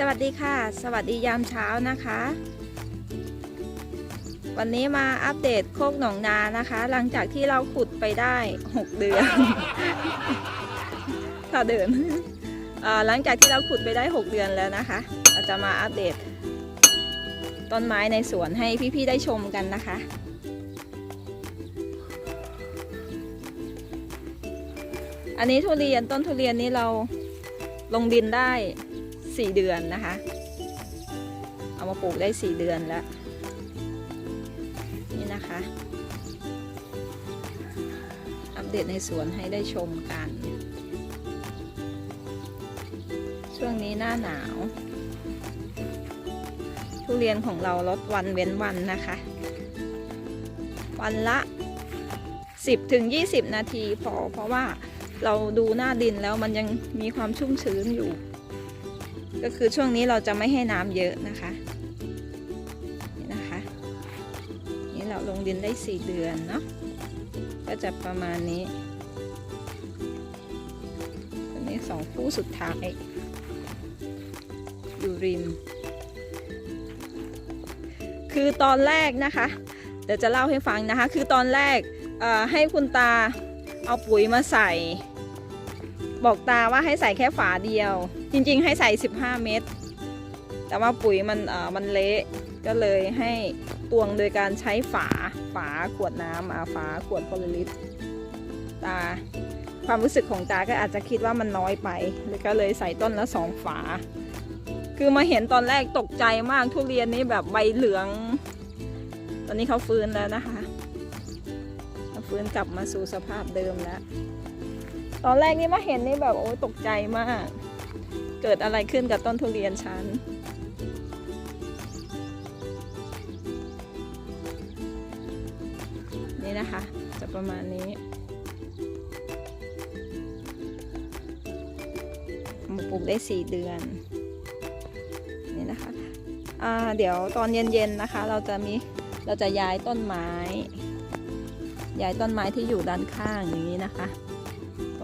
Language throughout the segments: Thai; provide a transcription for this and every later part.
สวัสดีค่ะ สวัสดียามเช้านะคะ วันนี้มาอัปเดตโคกหนองนานะคะ หลังจากที่เราขุดไปได้ 6 เดือนถ้าเดินหลังจากที่เราขุดไปได้ 6 เดือนแล้วนะคะ เราจะมาอัปเดต ต้นไม้ในสวนให้พี่ๆได้ชมกันนะคะอันนี้ทุเรียนต้นทุเรียนนี้เราลงดินได้ 4 เดือนนะคะ เอามาปลูกได้ 4 เดือนแล้ว นี่นะคะ อัปเดตในสวนให้ได้ชมกัน ช่วงนี้หน้าหนาว ทุเรียนของเราลดวันเว้นวันนะคะ วันละ 10ถึง20นาทีพอเพราะว่าเราดูหน้าดินแล้วมันยังมีความชุ่มชื้นอยู่ ก็คือช่วงนี้เราจะไม่ให้น้ำเยอะนะคะนี่นะคะ นี่เราลงดินได้4เดือนเนาะก็จะประมาณนี้ตัวนี้สองคู่สุดท้ายอยู่ริม คือตอนแรกนะคะ เดี๋ยวจะเล่าให้ฟังนะคะ คือตอนแรกให้คุณตาเอาปุ๋ยมาใส่ บอกตาว่าให้ใส่แค่ฝาเดียว จริงๆ ให้ใส่ 15 เม็ดแต่ว่าปุ๋ยมันเอ่อมันเละก็เลยให้ตวงโดยการใช้ฝาฝาขวดน้ำอ่าฝาขวดโพลิลิตตา ความรู้สึกของตาก็อาจจะคิดว่ามันน้อยไปเลยก็เลยใส่ต้นละสองฝา คือมาเห็นตอนแรกตกใจมากทุเรียนนี้แบบใบเหลือง ตอนนี้เขาฟื้นแล้วนะคะ ฟื้นกลับมาสู่สภาพเดิมแล้ว ตอนแรกนี่มาเห็นนี่แบบโอ้ตกใจมาก เกิดอะไรขึ้นกับต้นทุเรียนฉันนี่นะคะ จะประมาณนี้มาปลูกได้ 4 เดือน นี่นะคะเดี๋ยวตอนเย็นๆนะคะ เราจะมีเราจะย้ายต้นไม้ ย้ายต้นไม้ที่อยู่ด้านข้างอย่างนี้นะคะ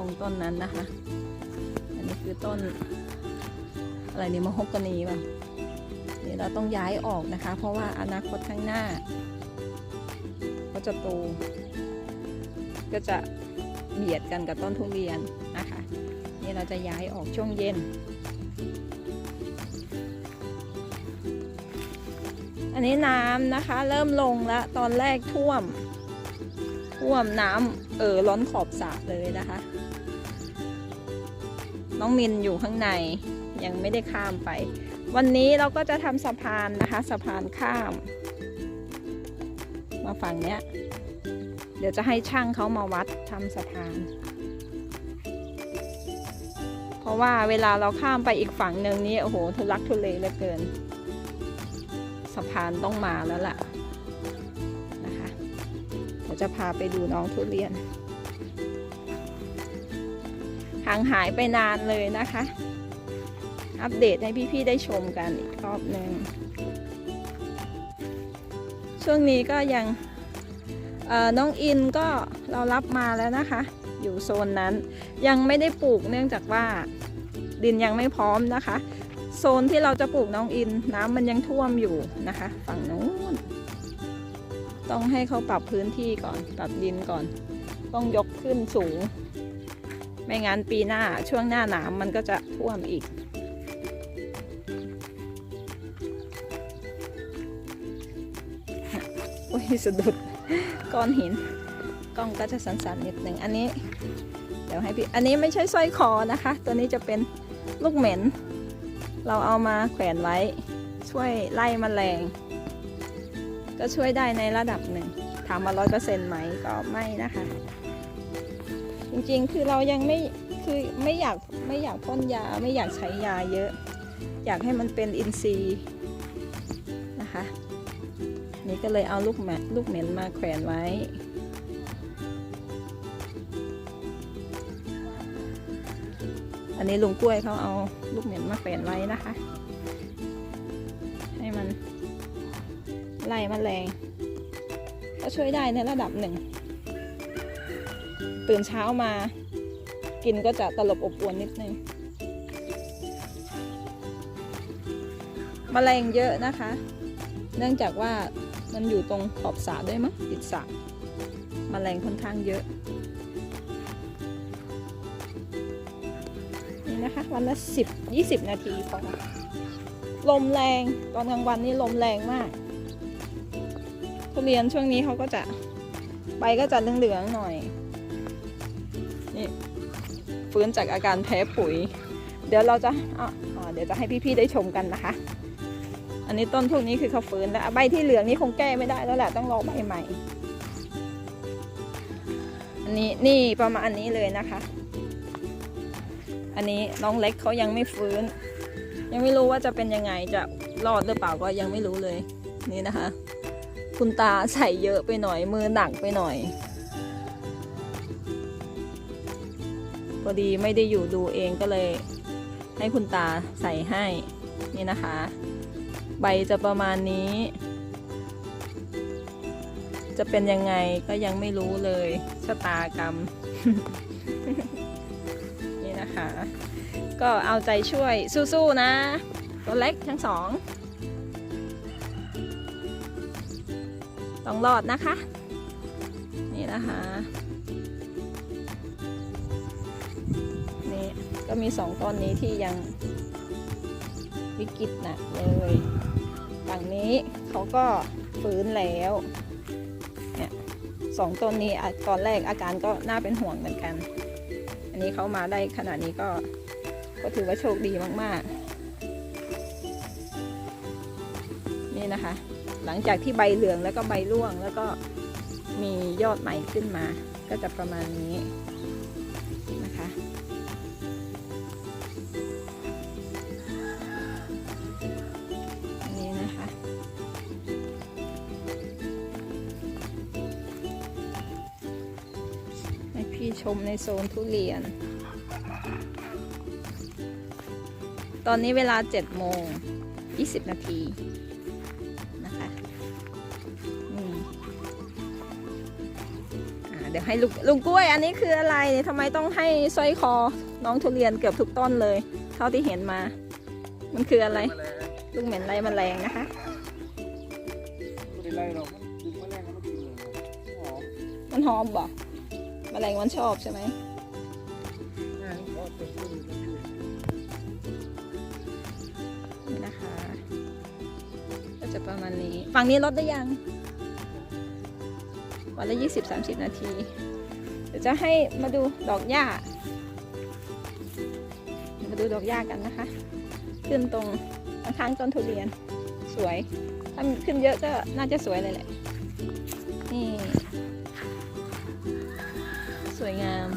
รงต้นนั้นนะคะ อันนี้คือต้น อะไรนี่มะฮกกานีป่ะนี่เราต้องย้ายออกนะคะ เพราะว่าอนาคตข้างหน้าก็จะโตก็จะเบียดกันกับต้นทุเรียนนะคะ นี่เราจะย้ายออกช่วงเย็น อันนี้น้ำนะคะ เริ่มลงแล้ว ตอนแรกท่วม ท่วมน้ำเออล้นขอบสระเลยนะคะ น้องมินอยู่ข้างในยังไม่ได้ข้ามไป วันนี้เราก็จะทำสะพานนะคะสะพานข้าม มาฝั่งเนี้ย เดี๋ยวจะให้ช่างเขามาวัดทำสะพาน เพราะว่าเวลาเราข้ามไปอีกฝั่งหนึ่งนี้โอ้โหทุลักทุเลเหลือเกิน สะพานต้องมาแล้วล่ะนะคะเดี๋ยวจะพาไปดูน้องทุเรียน ห่างหายไปนานเลยนะคะ อัปเดตให้พี่ๆได้ชมกันอีกรอบหนึ่งช่วงนี้ก็ยังน้องอินก็เรารับมาแล้วนะคะ อยู่โซนนั้นยังไม่ได้ปลูกเนื่องจากว่าดินยังไม่พร้อมนะคะ โซนที่เราจะปลูกน้องอินน้ำมันยังท่วมอยู่นะคะ ฝั่งนู้นต้องให้เขาปรับพื้นที่ก่อน ปรับดินก่อน ต้องยกขึ้นสูง ไม่งั้นปีหน้าช่วงหน้าหนาวมันก็จะท่วมอีก โอ้ยสะดุดก้อนหินกล้องก็จะสั่นๆนิดหนึ่งอันนี้ เดี๋ยวให้พี่ อันนี้ไม่ใช่สร้อยคอนะคะ ตัวนี้จะเป็นลูกเหม็น เราเอามาแขวนไว้ ช่วยไล่มแมลง ก็ช่วยได้ในระดับหนึ่ง ถามมาร้อยเปอร์เซ็นต์ไหมก็ไม่นะคะ จริงๆ คือเรายังไม่คือไม่อยากไม่อยากพ่นยาไม่อยากใช้ยาเยอะ อยากให้มันเป็นอินทรีย์นะคะ นี่ก็เลยเอาลูกแมลูกเหม็นมาแขวนไว้ อันนี้ลุงกล้วยเขาเอาลูกเหม็นมาแขวนไว้นะคะ ให้มันไล่มแมลงก็ช่วยได้ในระดับหนึ่ง ตื่นเช้ามา กินก็จะตลบอบอวนนิดนึงแมลงเยอะนะคะ เนื่องจากว่ามันอยู่ตรงขอบสระด้วยมั้งติดสระแมลงค่อนข้างเยอะ นี่นะคะ วันละสิบยี่สิบนาทีพอลมแรงตอนกลางวันนี่ลมแรงมากทุเรียนช่วงนี้เขาก็จะใบก็จะเหลืองๆหน่อย ฟื้นจากอาการแพ้ปุ๋ย เดี๋ยวเราจะอ่อเดี๋ยวจะให้พี่ๆได้ชมกันนะคะ อันนี้ต้นพวกนี้คือเขาฟื้นแล้วใบที่เหลืองนี่คงแก้ไม่ได้แล้วแหละต้องรอใบใหม่ อันนี้นี่ประมาณนี้เลยนะคะ อันนี้น้องเล็กเขายังไม่ฟื้น ยังไม่รู้ว่าจะเป็นยังไงจะรอดหรือเปล่าก็ยังไม่รู้เลยนี่นะคะ คุณตาใส่เยอะไปหน่อยมือหนักไปหน่อย พอดีไม่ได้อยู่ดูเองก็เลย ให้คุณตาใส่ให้นี่นะคะ ใบจะประมาณนี้ จะเป็นยังไงก็ยังไม่รู้เลยชะตากรรม นี่นะคะ ก็เอาใจช่วยสู้ๆนะ ตัวเล็กทั้งสองต้องรอดนะคะ นี่นะคะ นี่ก็มีสองต้นนี้ที่ยังวิกฤตหนักเลยฝั่งนี้เขาก็ฟื้นแล้วเนี่ยสองต้นนี้ตอนแรกอาการก็น่าเป็นห่วงเหมือนกัน อันนี้เขามาได้ขนาดนี้ก็ก็ถือว่าโชคดีมาก ๆ นี่นะคะ หลังจากที่ใบเหลืองแล้วก็ใบร่วงแล้วก็มียอดใหม่ขึ้นมา ก็จะประมาณนี้ ชมในโซนทุเรียน ตอนนี้เวลา7โมง 20 นาทีนะคะอืมอ่าเดี๋ยวให้ลุงลุงกล้วย อันนี้คืออะไรเนี่ยทำไมต้องให้สร้อยคอน้องทุเรียนเกือบทุกต้นเลย เท่าที่เห็นมา มันคืออะไร ลูกเหม็นไรแมลงนะคะไม่ได้ไล่หรอกมันดึงมาแรงแล้วมันกินเลยหอมมันหอมบ่ แมลงมันชอบใช่ไหมง่ายเพราะเป็นต้นมันอยู่นี่นะคะ ก็จะประมาณนี้ฝั่งนี้ลดได้ยัง วันละ20 30นาที เดี๋ยวจะให้มาดูดอกหญ้า มาดูดอกหญ้ากันนะคะ ขึ้นตรงข้างต้นทุเรียน สวย ถ้าขึ้นเยอะก็น่าจะสวยเลยแหละ วยงาม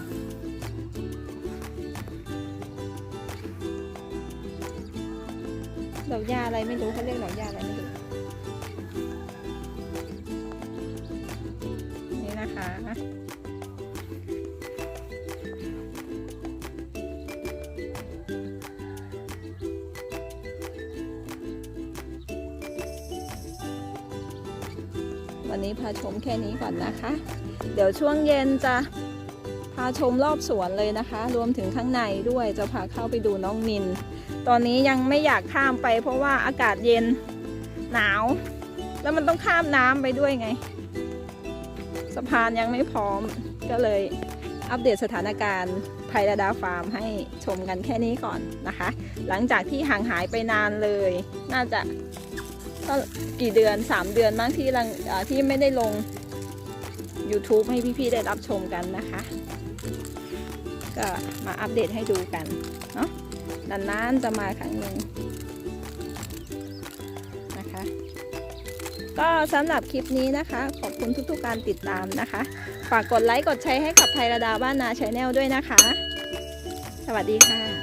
ดอกหญ้าอะไรไม่รู้เขาเรียกดอกหญ้าอะไรไม่รู้นี่นะคะวันนี้พาชมแค่นี้ก่อนนะคะ เดี๋ยวช่วงเย็นจะ พาชมรอบสวนเลยนะคะ รวมถึงข้างในด้วยจะพาเข้าไปดูน้องมิน ตอนนี้ยังไม่อยากข้ามไป เพราะว่าอากาศเย็นหนาว แล้วมันต้องข้ามน้ำไปด้วยไง สะพานยังไม่พร้อมก็เลยอัปเดตสถานการณ์ไพรดาฟาร์มให้ชมกันแค่นี้ก่อนนะคะ หลังจากที่ห่างหายไปนานเลย น่าจะก็กี่เดือน 3 เดือนมั้งที่ที่ไม่ได้ลง YouTube ให้พี่ๆได้รับชมกันนะคะ ก็มาอัปเดตให้ดูกันเนาะนานๆจะมาครั้งหนึ่งนะคะ ก็สำหรับคลิปนี้นะคะ ขอบคุณทุกๆการติดตามนะคะ ฝากกดไลค์กดแชร์ให้กับไทยระดาบ้านนาชาแนลด้วยนะคะ สวัสดีค่ะ